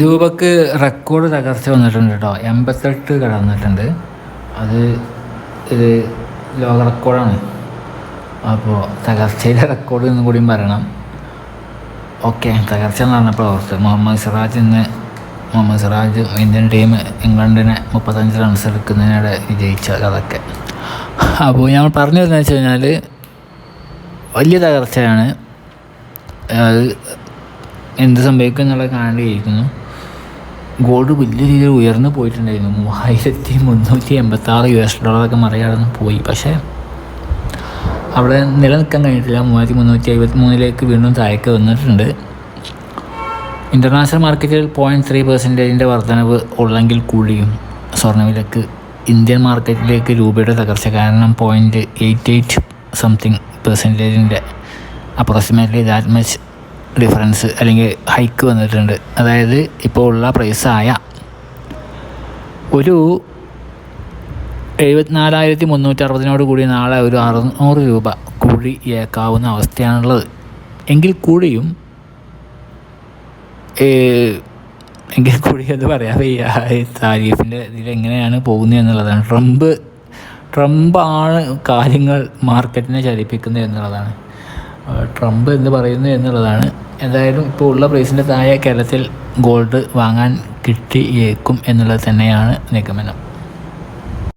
രൂപക്ക് റെക്കോർഡ് തകർച്ച വന്നിട്ടുണ്ട് കേട്ടോ എൺപത്തെട്ട് കടന്നിട്ടുണ്ട് അത് ഇത് ലോക റെക്കോർഡാണ് അപ്പോൾ തകർച്ചയിലെ റെക്കോർഡ് എന്നും കൂടിയും പറയണം. ഓക്കെ തകർച്ച എന്ന് പറഞ്ഞപ്പോൾ ഓർത്ത് മുഹമ്മദ് സിറാജ് ഇന്ന് മുഹമ്മദ് സിറാജ് ഇന്ത്യൻ ടീം ഇംഗ്ലണ്ടിനെ മുപ്പത്തഞ്ച് റൺസ് എടുക്കുന്നതിനിടെ വിജയിച്ച അതൊക്കെ അപ്പോൾ ഞാൻ പറഞ്ഞു വരുന്നത് വെച്ച് കഴിഞ്ഞാൽ വലിയ തകർച്ചയാണ്. അത് എന്ത് സംഭവിക്കും എന്നുള്ളത് കാണേണ്ടിയിരിക്കുന്നു ഗോൾഡ് വലിയ രീതിയിൽ ഉയർന്നു പോയിട്ടുണ്ടായിരുന്നു. മൂവായിരത്തി മുന്നൂറ്റി എൺപത്തി ആറ് യു എസ് ഡോളറൊക്കെ മറികടന്ന് പോയി. പക്ഷേ അവിടെ നിലനിൽക്കാൻ കഴിഞ്ഞിട്ടില്ല. മൂവായിരത്തി മുന്നൂറ്റി എഴുപത്തി മൂന്നിലേക്ക് വീണ്ടും താഴേക്ക് വന്നിട്ടുണ്ട്. ഇന്റർനാഷണൽ മാർക്കറ്റിൽ പോയിന്റ് ത്രീ പെർസെന്റേജിന്റെ വർധനവ് ഉള്ളെങ്കിൽ കൂടിയും സ്വർണവിലക്ക് ഇന്ത്യൻ മാർക്കറ്റിലേക്ക് രൂപയുടെ തകർച്ച കാരണം പോയിന്റ് എയ്റ്റ് എയ്റ്റ് സംതിങ് പെർസെന്റേജിന്റെ അപ്രോക്സിമേറ്റ്ലി ദാറ്റ് മച്ച് ഡിഫറൻസ് അല്ലെങ്കിൽ ഹൈക്ക് വന്നിട്ടുണ്ട്. അതായത് ഇപ്പോൾ ഉള്ള പ്രൈസായ ഒരു എഴുപത്തിനാലായിരത്തി മുന്നൂറ്റി അറുപതിനോട് കൂടി നാളെ ഒരു അറുന്നൂറ് രൂപ കൂടി ഏക്കാവുന്ന അവസ്ഥയാണുള്ളത്. എങ്കിൽ കൂടിയും എങ്കിൽ കൂടി അത് പറയാൻ വയ്യ. താരീഫിന്റെ ഇതിൽ എങ്ങനെയാണ് പോകുന്നത് എന്നുള്ളതാണ്. ട്രംപ് ട്രംപാണ് കാര്യങ്ങൾ മാർക്കറ്റിനെ ചലിപ്പിക്കുന്നത് എന്നുള്ളതാണ്. ട്രംപ് എന്ന് പറയുന്നു എന്നുള്ളതാണ്. എന്തായാലും ഇപ്പോൾ ഉള്ള പ്രൈസിന്റെ താഴെ കേരളത്തിൽ ഗോൾഡ് വാങ്ങാൻ കിട്ടിയേക്കും എന്നുള്ളത് തന്നെയാണ് നിഗമനം.